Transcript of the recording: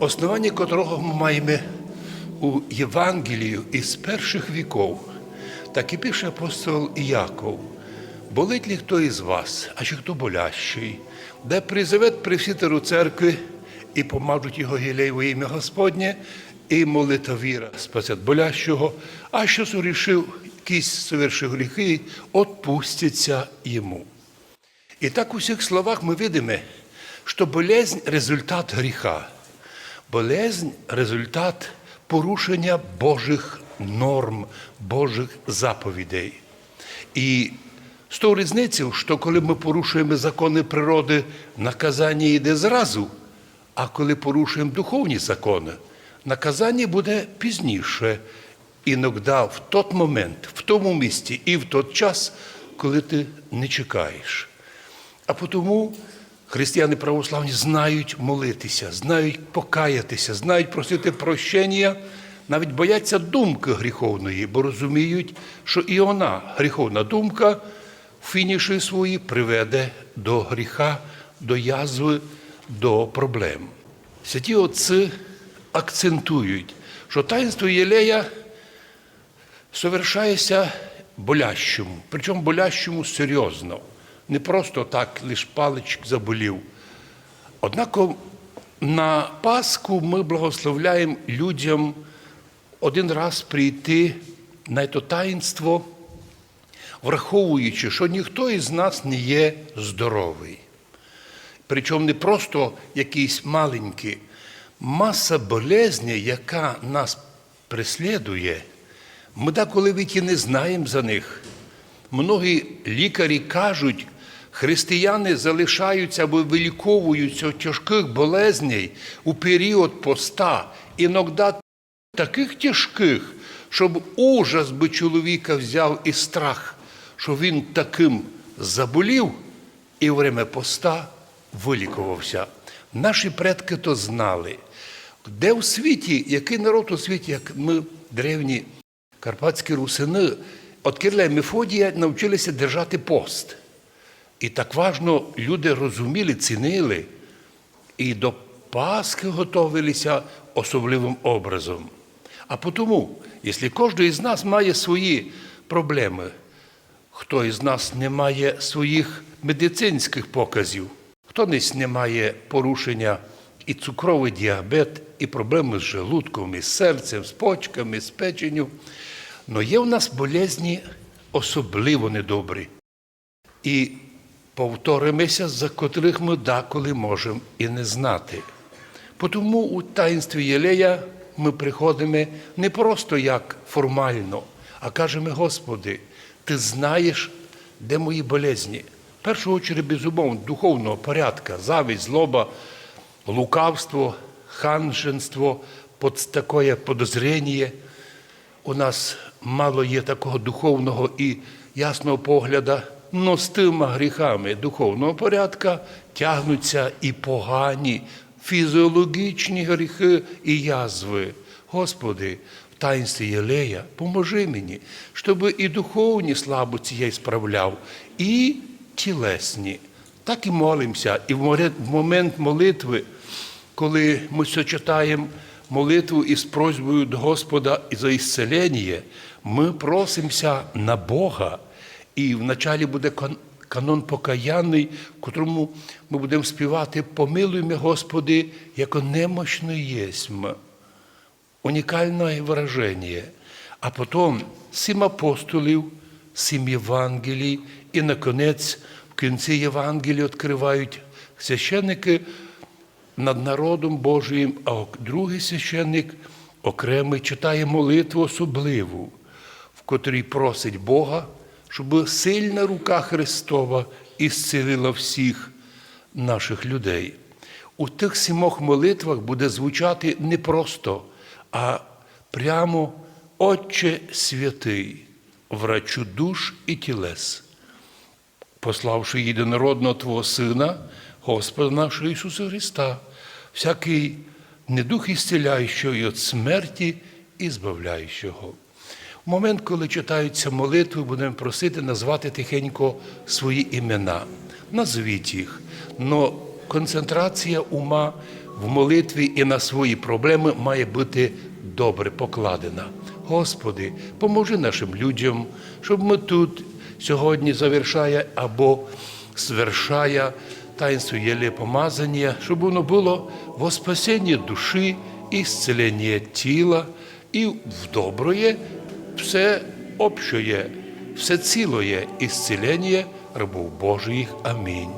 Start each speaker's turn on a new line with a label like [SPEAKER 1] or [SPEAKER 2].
[SPEAKER 1] основанні котрого ми маємо у Євангелію із перших віков, так і пише апостол Іаков. Болить ли хто із вас, а чи хто болящий, де призовет пресвітеру церкви і помажуть його гілей ім'я Господнє, і молитва віра спасет болящого, а що сорішив якісь совершив гріхи, отпустяться йому. І так у всіх словах ми видимо, що болезнь – результат гріха. Болезнь – результат порушення Божих норм, Божих заповідей. І з того різницею, що коли ми порушуємо закони природи, наказання йде зразу, а коли порушуємо духовні закони, наказання буде пізніше, іноді в той момент, в тому місці і в той час, коли ти не чекаєш. А тому християни православні знають молитися, знають покаятися, знають просити прощення, навіть бояться думки гріховної, бо розуміють, що і вона, гріховна думка, в фініші свої приведе до гріха, до язви, до проблем. Святі отці акцентують, що таїнство Єлея совершається болящому, причому болящому серйозно. Не просто так, лише паличок заболів. Однако на Пасху ми благословляємо людям один раз прийти на це таїнство, враховуючи, що ніхто із нас не є здоровий. Причому не просто якийсь маленький. Маса болезні, яка нас преслідує, ми деколи і не знаємо за них. Многі лікарі кажуть, християни залишаються або виліковуються тяжких болезней у період поста, іноді таких тяжких, щоб ужас би чоловіка взяв і страх, що він таким заболів і в время поста вилікувався. Наші предки то знали. Де в світі, який народ у світі, як ми, древні карпатські русини, від Кирила і Мефодія навчилися держати пост. І так важно люди розуміли, цінили і до Пасхи готувалися особливим образом. А тому, якщо кожен із нас має свої проблеми, хто із нас не має своїх медицинських показів, хто не має порушення і цукровий діабет, і проблеми з желудком, і з серцем, з почками, з печенню. Но є в нас болезні особливо недобрі. І повторимося, за котрих ми деколи можемо і не знати. Тому у таїнстві Єлея ми приходимо не просто як формально, а кажемо, Господи, Ти знаєш, де мої болезні. В першу чергу, безумовно, духовного порядка, завість, злоба, лукавство, ханженство, таке подозріння. У нас мало є такого духовного і ясного погляду, но гріхами духовного порядка тягнуться і погані фізіологічні гріхи і язви. Господи, в таїнстві Єлея, поможи мені, щоб і духовні слабості я справляв, і тілесні. Так і молимося. І в момент молитви, коли ми все читаємо молитву із просьбою до Господа за ісцелення, ми просимося на Бога. І вначалі буде канон покаянний, в котрому ми будемо співати Помилуй мене, Господи, яко немощно єсмь. Унікальне вираження. А потім сім апостолів, сім Євангелій, і, наконець, в кінці Євангелії відкривають священники над народом Божиїм, а другий священник окремий читає молитву особливу, в котрій просить Бога, щоб сильна рука Христова ісцелила всіх наших людей. У тих сімох молитвах буде звучати не просто, а прямо Отче святий, врачу душ і тілес, пославши єдинородного Твого Сина, Господа нашого Ісуса Христа, всякий недух ісціляючого і від смерті і збавляючого. Момент, коли читаються молитви, будемо просити назвати тихенько свої імена. Назвіть їх. Но концентрація ума в молитві і на свої проблеми має бути добре покладена. Господи, поможи нашим людям, щоб ми тут сьогодні завершає або звершає таїнство єлі помазання, щоб воно було во спасіння душі і зцілення тіла, і в доброє все общее, все цілоє ісцілення рабов Божих. Амінь.